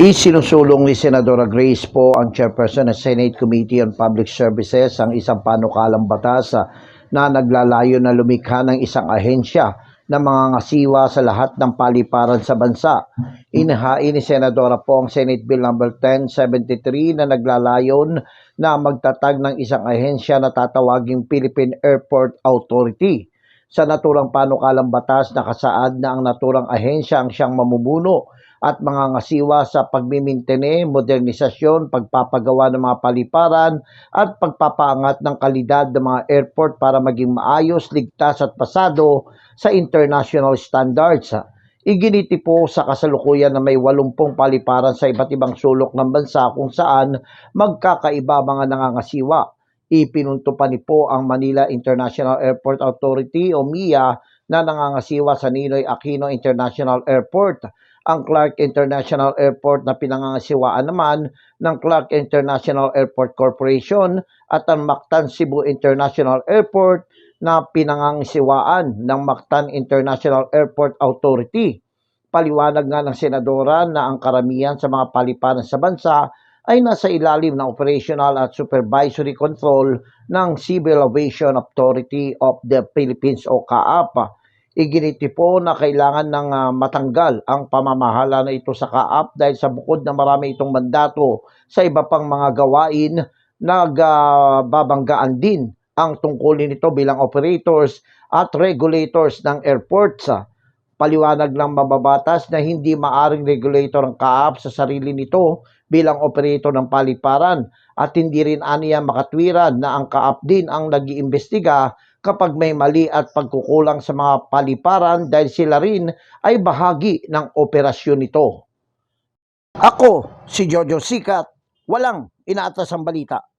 Isinusulong ni Senadora Grace po ang chairperson ng Senate Committee on Public Services ang isang panukalang batas ah, na naglalayo na lumikha ng isang ahensya na mga ngasiwa sa lahat ng paliparan sa bansa. Inahain ni Senadora po ang Senate Bill No. 1073 na naglalayon na magtatag ng isang ahensya na tatawaging Philippine Airport Authority. Sa naturang panukalang batas, nakasaad na ang naturang ahensya ang siyang mamumuno at mga ngasiwa sa pagmimintene, modernisasyon, pagpapagawa ng mga paliparan at pagpapaangat ng kalidad ng mga airport para maging maayos, ligtas at pasado sa international standards. Iginiti po sa kasalukuyan na may 80 paliparan sa iba't ibang sulok ng bansa kung saan magkakaiba mga nangangasiwa. Ipinunto pa ni po ang Manila International Airport Authority o MIA na nangangasiwa sa Ninoy Aquino International Airport ang Clark International Airport na pinangangasiwaan naman ng Clark International Airport Corporation at ang Mactan Cebu International Airport na pinangangasiwaan ng Mactan International Airport Authority. Paliwanag nga ng senadora na ang karamihan sa mga paliparan sa bansa ay nasa ilalim ng operational at supervisory control ng Civil Aviation Authority of the Philippines o CAAP iginiti po na kailangan ng ah, matanggal ang pamamahala na ito sa kaap dahil sa bukod na marami itong mandato sa iba pang mga gawain, nagbabanggaan din ang tungkulin nito bilang operators at regulators ng airports. ah. Paliwanag ng mababatas na hindi maaring regulator ang kaap sa sarili nito bilang operator ng paliparan at hindi rin aniya makatwiran na ang kaap din ang nag-iimbestiga kapag may mali at pagkukulang sa mga paliparan dahil sila rin ay bahagi ng operasyon nito. Ako, si Jojo Sikat, walang inaatas ang balita.